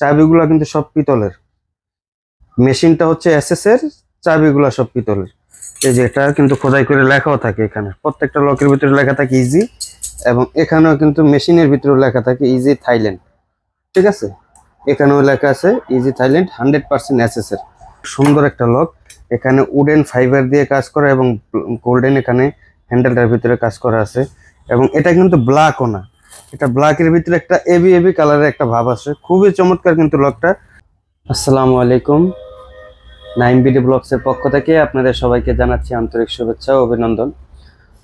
চাবিগুলো কিন্তু সব পিতলের। মেশিনটা হচ্ছে এসএস এর, চাবিগুলো সব পিতলের। এই যে এটা কিন্তু খোদাই করে লেখাও থাকে এখানে। প্রত্যেকটা লকের ভিতরে লেখা থাকে ইজি এবং এখানেও কিন্তু মেশিনের ভিতরে লেখা থাকে ইজি থাইল্যান্ড ঠিক আছে? এখানেও লেখা আছে easy Thailand hundred percent SS এর। সুন্দর একটা লক। এখানে উডেন ফাইবার দিয়ে কাজ করা এবং গোল্ডেন এখানে হ্যান্ডেলটার ভিতরে কাজ করা আছে। এবং এটা কিন্তু ব্ল্যাকও না। এটা ব্ল্যাকের ভিতরে একটা এবি এবি কালারের একটা ভাব আছে। খুবই চমৎকার কিন্তু লকটা আসসালামু আলাইকুম। নাইম বিডি ব্লগসের পক্ষ থেকে আপনাদের সবাইকে জানাচ্ছি আন্তরিক শুভেচ্ছা ও অভিনন্দন।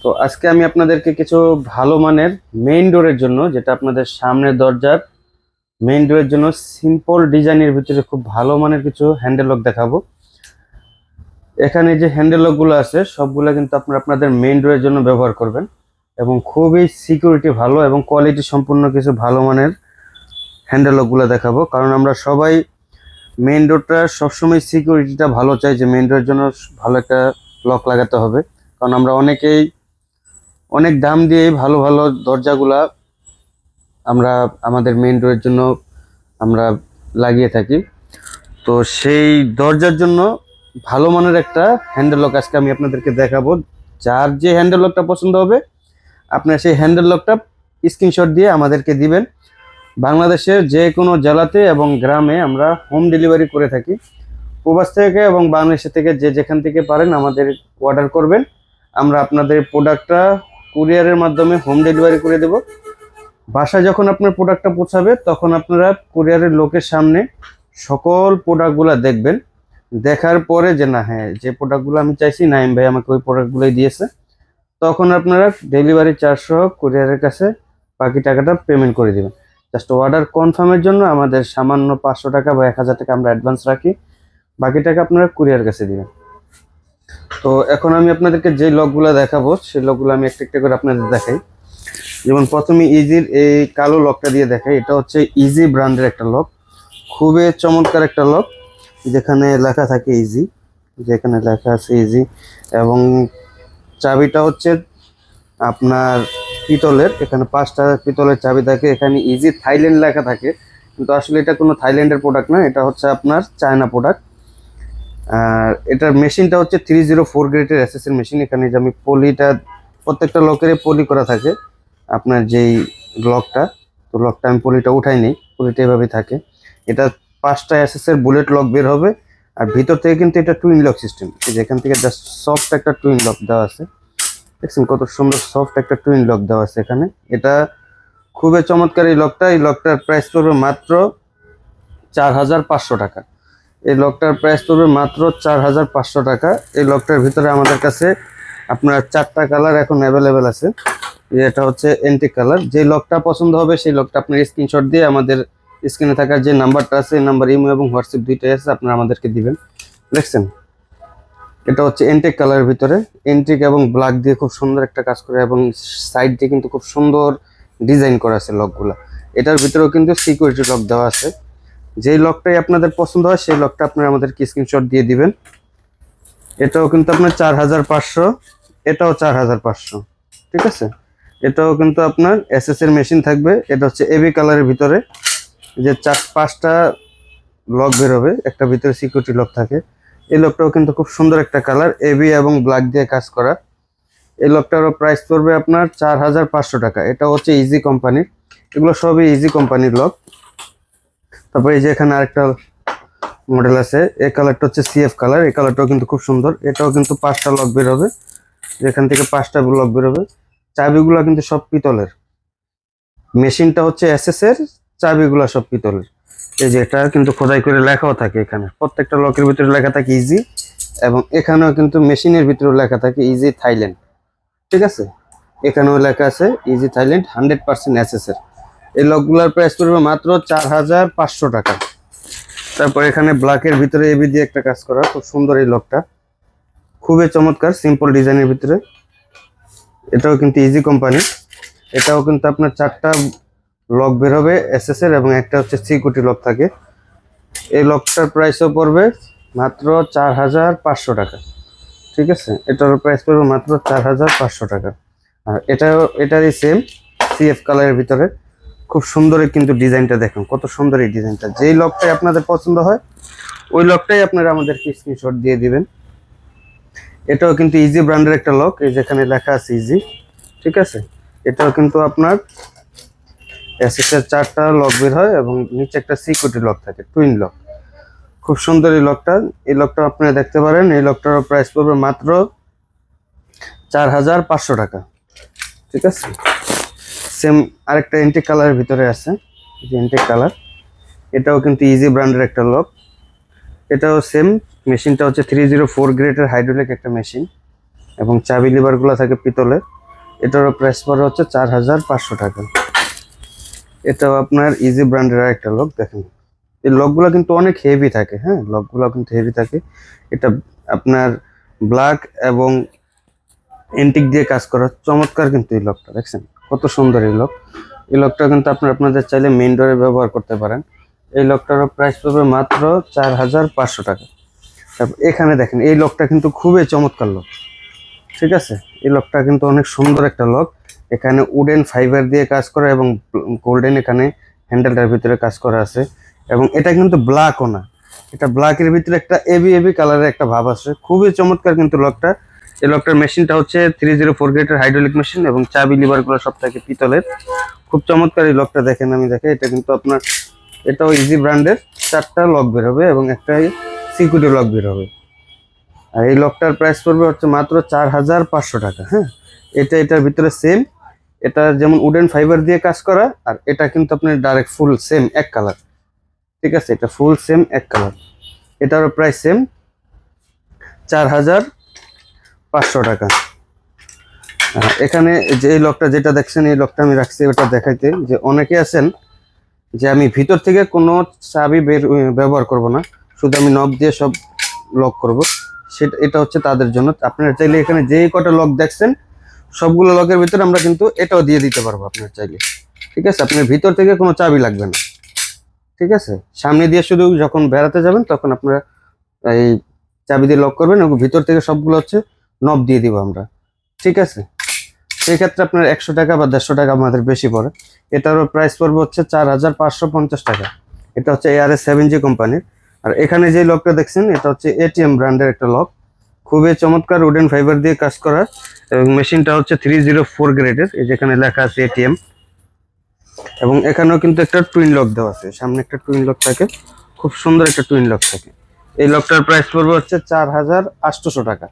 তো আজকে আমি আপনাদেরকে কিছু ভালো মানের মেইন ডোরের জন্য, যেটা আপনাদের সামনের দরজার মেইন ডোরের জন্য সিম্পল ডিজাইনের ভিতরে খুব ভালো মানের কিছু হ্যান্ডেল লক দেখাবো। এখানে যে হ্যান্ডেল লকগুলো আছে, সবগুলো কিন্তু আপনারা আপনাদের মেইন ডোরের জন্য ব্যবহার করবেন। এবং খুবই সিকিউরিটি ভালো এবং কোয়ালিটি সম্পূর্ণ কিছু ভালো মানের হ্যান্ডেল লকগুলো দেখাবো। কারণ আমরা সবাই মেইন ডোরটা সবসময় সিকিউরিটিটা ভালো চাই যে মেইন ডোরের জন্য ভালো একটা লক লাগাতে হবে। কারণ আমরা অনেকেই অনেক দাম দিয়ে ভালো ভালো দরজাগুলা আমরা আমাদের মেইন ডোরের জন্য আমরা লাগিয়ে থাকি। তো সেই দরজার জন্য ভালো মানের একটা হ্যান্ডেল লক আজকে আমি আপনাদেরকে দেখাবো। যার যে হ্যান্ডেল লকটা পছন্দ হবে আপনার সেই হ্যান্ডেল লকটা স্ক্রিনশট দিয়ে আমাদেরকে দিবেন। বাংলাদেশের যে কোনো জেলাতে এবং গ্রামে আমরা হোম ডেলিভারি করে থাকি। প্রবাস থেকে এবং বাংলাদেশ থেকে যে যেখান থেকে পারেন আমাদের অর্ডার করবেন। আমরা আপনাদের প্রোডাক্টটা কুরিয়ারের মাধ্যমে হোম ডেলিভারি করে দেব। বাসায় যখন আপনার প্রোডাক্টটা পৌঁছাবে, তখন আপনারা কুরিয়ারের লোকের সামনে সকল প্রোডাক্টগুলো দেখবেন। দেখার পরে যে, না হ্যাঁ যে প্রোডাক্টগুলো আমি চাইছি নাইম ভাই আমাকে ওই প্রোডাক্টগুলোই দিয়েছে। তখন আপনারা ডেলিভারি চার্জ সহ কুরিয়ারের কাছে বাকি টাকাটা পেমেন্ট করে দেবেন। জাস্ট অর্ডার কনফার্মের জন্য আমাদের সামান্য পাঁচশো টাকা বা এক হাজার টাকা আমরা অ্যাডভান্স রাখি। বাকি টাকা আপনারা কুরিয়ার কাছে দিবেন। তো এখন আমি আপনাদেরকে যে লকগুলো দেখাবো, সেই লকগুলো আমি একটা একটা করে আপনাদের দেখাই। যেমন প্রথমে ইজির এই কালো লকটা দিয়ে দেখাই। এটা হচ্ছে ইজি ব্র্যান্ডের একটা লক। খুবই চমৎকার একটা লক। যেখানে লেখা থাকে ইজি যেখানে লেখা আছে ইজি এবং চাবিটা হচ্ছে আপনার পিতলের, এখানে পাঁচটা পিতলের চাবি থাকে, এখানে ইজি থাইল্যান্ড লেখা থাকে, কিন্তু আসলে এটা কোনো থাইল্যান্ডের প্রোডাক্ট না, এটা হচ্ছে আপনার চায়না প্রোডাক্ট আর এটার মেশিনটা হচ্ছে থ্রি জিরো ফোর গ্রেডের এসএসের মেশিন এখানে যে আমি পলিটা, প্রত্যেকটা লকেরই পলি করা থাকে, আপনার যেই লকটা, তো লকটা আমি পলিটা উঠাই নিই পলিটা এভাবেই থাকে। এটা পাঁচটা এসএসের বুলেট লক বের হবে আর ভিতর থেকে কিন্তু এটা টুইন লক সিস্টেম যেখান থেকে জাস্ট সফট একটা টুইন লক দেওয়া আছে। দেখছেন কত সুন্দর সফট একটা টুইন লক দেওয়া আছে এখানে। এটা খুবই চমৎকার এই লকটা এই লকটার প্রাইস পড়বে মাত্র চার হাজার পাঁচশো টাকা। এই লকটার প্রাইস পড়বে মাত্র চার হাজার পাঁচশো টাকা। এই লকটার ভিতরে আমাদের কাছে আপনার চারটা কালার এখন অ্যাভেলেবেল আছে। এটা হচ্ছে এন্টিক কালার যে লকটা পছন্দ হবে, সেই লকটা আপনার স্ক্রিনশট দিয়ে আমাদের স্ক্রিনে থাকার যে নাম্বারটা আছে নাম্বার, ইমো এবং হোয়াটসঅ্যাপ দুইটাই আছে, আপনারা আমাদেরকে দিবেন। দেখছেন? এটা হচ্ছে এন্টিক কালারের ভিতরে। এন্টিক এবং ব্ল্যাক দিয়ে খুব সুন্দর একটা কাজ করে এবং সাইড দিয়ে কিন্তু খুব সুন্দর ডিজাইন করা আছে লকগুলো এটার ভিতরেও কিন্তু সিকিউরিটি লক দেওয়া আছে। যেই লকটাই আপনাদের পছন্দ হয়, সেই লকটা আপনারা আমাদেরকে স্ক্রিনশট দিয়ে দিবেন। এটাও কিন্তু আপনার চার হাজার পাঁচশো। এটাও চার হাজার পাঁচশো। ঠিক আছে? এটাও কিন্তু আপনার এসএস এর মেশিন থাকবে। এটা হচ্ছে এবি কালারের ভিতরে। যে চার, পাঁচটা লক বেরোবে, একটা ভিতরে সিকিউরিটি লক থাকে। এই লকটাও কিন্তু খুব সুন্দর একটা কালার এবি এবং ব্ল্যাক দিয়ে কাজ করা। এই লকটারও প্রাইস পড়বে আপনার চার হাজার পাঁচশো টাকা। এটা হচ্ছে ইজি কোম্পানির এগুলো সবই ইজি কোম্পানির লক তারপরে এই যে এখানে আরেকটা মডেল আছে, এই কালারটা হচ্ছে সিএফ কালার এই কালারটাও কিন্তু খুব সুন্দর। এটাও কিন্তু পাঁচটা লক বেরোবে, যেখান থেকে পাঁচটা লক বেরোবে। চাবিগুলো কিন্তু সব পিতলের। মেশিনটা হচ্ছে এসএস এর চাবিগুলো সব পিতলের। এই যে এটা কিন্তু খোদাই করে লেখাও থাকে এখানে। প্রত্যেকটা লকের ভিতরে লেখা থাকে ইজি এবং এখানেও কিন্তু মেশিনের ভিতরে লেখা থাকে ইজি থাইল্যান্ড ঠিক আছে? এখানেও লেখা আছে ইজি থাইল্যান্ড হান্ড্রেড পার্সেন্ট এর এই লকগুলোর প্রাইস পড়বে মাত্র চার হাজার পাঁচশো টাকা। তারপর এখানে ব্ল্যাকের ভিতরে এবি দিয়ে একটা কাজ করা, খুব সুন্দর এই লকটা। খুবই চমৎকার সিম্পল ডিজাইনের ভিতরে। এটাও কিন্তু ইজি কোম্পানি এটাও কিন্তু আপনার চারটা লক বের হবে এসএস এর এবং একটা হচ্ছে সিকিউরিটি লক থাকে। এই লকটার প্রাইসও পড়বে মাত্র চার হাজার পাঁচশো টাকা। ঠিক আছে? এটার প্রাইস পড়বে মাত্র চার হাজার পাঁচশো টাকা। আর এটাও এটারই সেম সিএফ কালারের ভিতরে। খুব সুন্দর এই কিন্তু ডিজাইনটা দেখুন, কত সুন্দর এই ডিজাইনটা। যেই লকটাই আপনাদের পছন্দ হয়, ওই লকটাই আপনারা আমাদেরকে স্ক্রিনশট দিয়ে দিবেন। এটাও কিন্তু ইজি ব্র্যান্ডের একটা লক এই যেখানে লেখা আছে ইজি ঠিক আছে? এটাও কিন্তু আপনার এসএসএর চারটা লক বের হয় এবং নিচে একটা সিকিউরিটি লক থাকে টুইন লক খুব সুন্দর এই লকটা এই লকটা আপনারা দেখতে পারেন, এই লকটার প্রাইস পড়বে মাত্র চার হাজার পাঁচশো টাকা। ঠিক আছে? সেম আরেকটা এন্টিক কালারের ভিতরে আছে যে এন্টিক কালার এটাও কিন্তু ইজি ব্র্যান্ডের একটা লক এটাও সেম মেশিনটা হচ্ছে থ্রি জিরো ফোর গ্রেডের হাইড্রোলিক একটা মেশিন এবং চাবি লিভারগুলো থাকে পিতলের। এটারও প্রাইস পড়ে হচ্ছে চার হাজার পাঁচশো টাকা। এটাও আপনার ইজি ব্র্যান্ডের একটা লক দেখেন। এই লকগুলো কিন্তু অনেক হেভি থাকে হ্যাঁ? লকগুলো কিন্তু হেভি থাকে। এটা আপনার ব্ল্যাক এবং এন্টিক দিয়ে কাজ করা চমৎকার কিন্তু এই লকটা দেখছেন? কত সুন্দর এই লক এই লকটা কিন্তু আপনার, আপনাদের চাইলে মেইন ডোরে ব্যবহার করতে পারেন। এই লকটারও প্রাইস পড়বে মাত্র চার হাজার পাঁচশো টাকা। তারপর এখানে দেখেন, এই লকটা কিন্তু খুবই চমৎকার লক ঠিক আছে? এই লকটা কিন্তু অনেক সুন্দর একটা লক এখানে উডেন ফাইবার দিয়ে কাজ করা এবং গোল্ডেন এখানে হ্যান্ডেলটার ভিতরে কাজ করা আছে। এবং এটা কিন্তু ব্ল্যাকও না। এটা ব্ল্যাকের ভিতরে একটা এবি এবি কালারের একটা ভাব আছে। খুবই চমৎকার কিন্তু লকটা এই লকটার মেশিনটা হচ্ছে থ্রি জিরো ফোর গ্রেটের হাইড্রোলিক মেশিন এবং চাবি লিভারগুলো সব থাকে পিতলের। খুব চমৎকার এই লকটা দেখেন আমি দেখে। এটা কিন্তু আপনার, এটাও ইজি ব্র্যান্ডের চারটা লক বের হবে এবং একটা সিকিউরিটি লক বের হবে। আর এই লকটার প্রাইস পড়বে হচ্ছে মাত্র চার হাজার পাঁচশো টাকা হ্যাঁ? এটা এটার ভিতরে সেম এটা যেমন উডেন ফাইবার দিয়ে কাজ করা, আর এটা কিন্তু আপনার ডাইরেক্ট ফুল সেম এক কালার ঠিক আছে? এটা ফুল সেম এক কালার এটারও প্রাইস সেম চার হাজার পাঁচশো টাকা। এখানে যে এই লকটা যেটা দেখছেন, এই লকটা আমি রাখছি ওটা দেখাইতে। যে অনেকে আছেন যে আমি ভিতর থেকে কোনো চাবি বের ব্যবহার করব না। শুধু আমি নব দিয়ে সব লক করব। সেটা, এটা হচ্ছে তাদের জন্য। আপনারা চাইলে এখানে যেই কটা লক দেখছেন সবগুলো লকের ভিতরে আমরা কিন্তু এটাও দিয়ে দিতে পারব আপনার চাইলে। ঠিক আছে? আপনার ভিতর থেকে কোনো চাবি লাগবে না। ঠিক আছে? সামনে দিয়ে শুধু যখন বেড়াতে যাবেন তখন আপনারা এই চাবি দিয়ে লক করবেন এবং ভিতর থেকে সবগুলো হচ্ছে নব দিয়ে দিব আমরা। ঠিক আছে? সেক্ষেত্রে আপনার একশো টাকা বা দেড়শো টাকা আমাদের বেশি পড়ে। এটারও প্রাইস পড়বে হচ্ছে চার হাজার পাঁচশো পঞ্চাশ টাকা। এটা হচ্ছে এআরএস সেভেন জি কোম্পানির আর এখানে যে লকটা দেখছেন, এটা হচ্ছে এটিএম ব্র্যান্ডের একটা লক খুবই চমৎকার উডেন ফাইবার দিয়ে কাজ করা। এবং মেশিনটা হচ্ছে থ্রি জিরো ফোর গ্রেডের এই যেখানে লেখা আছে এটিএম এবং এখানেও কিন্তু একটা টুইন লক দেওয়া আছে। সামনে একটা টুইন লক থাকে। খুব সুন্দর একটা টুইন লক থাকে। এই লকটার প্রাইস পড়বে হচ্ছে চার হাজার আটশোশো টাকা।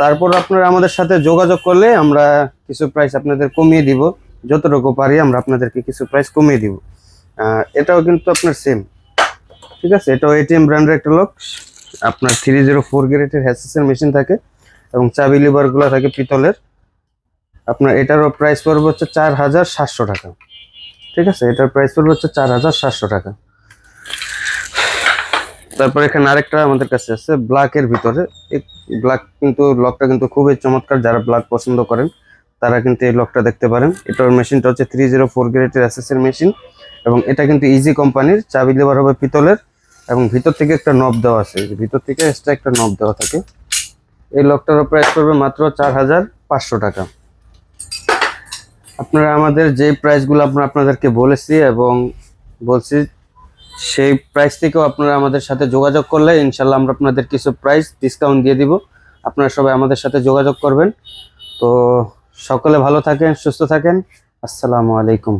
তারপর আপনারা আমাদের সাথে যোগাযোগ করলে আমরা কিছু প্রাইস আপনাদের কমিয়ে দিব। যতটুকু পারি আমরা আপনাদেরকে কিছু প্রাইস কমিয়ে দিব। এটাও কিন্তু আপনার সেম ঠিক আছে? এটাও এটিএম ব্র্যান্ডের একটা লক আপনার থ্রি জিরো ফোর গ্রেডের হ্যাসেসের মেশিন থাকে এবং চাবি লিভারগুলো থাকে পিতলের। আপনার এটারও প্রাইস পড়বে হচ্ছে চার হাজার সাতশো টাকা। ঠিক আছে? এটার প্রাইস পড়বে হচ্ছে চার হাজার সাতশো টাকা। তারপর এখানে আরেকটা আমাদের কাছে আছে ব্ল্যাকের ভিতরে। এই ব্ল্যাক কিন্তু লকটা কিন্তু খুবই চমৎকার। যারা ব্ল্যাক পছন্দ করেন, তারা কিন্তু এই লকটা দেখতে পারেন। এটার মেশিনটা হচ্ছে থ্রি জিরো ফোর গ্রেডের এসএসের মেশিন এবং এটা কিন্তু ইজি কোম্পানির চাবি লেবার হবে পিতলের। এবং ভিতর থেকে একটা নব দেওয়া আছে। ভিতর থেকে এক্সট্রা একটা নব দেওয়া থাকে। এই লকটারও প্রাইস পড়বে মাত্র চার হাজার পাঁচশো টাকা। আপনারা আমাদের যে প্রাইসগুলো আমরা আপনাদেরকে বলেছি এবং বলছি, সেই প্রাইস থেকেও আপনারা আমাদের সাথে যোগাযোগ করলে ইনশাল্লাহ আমরা আপনাদের কিছু প্রাইস ডিসকাউন্ট দিয়ে দিব। আপনারা সবাই আমাদের সাথে যোগাযোগ করবেন। তো সকলে ভালো থাকেন, সুস্থ থাকেন। আসসালামু আলাইকুম।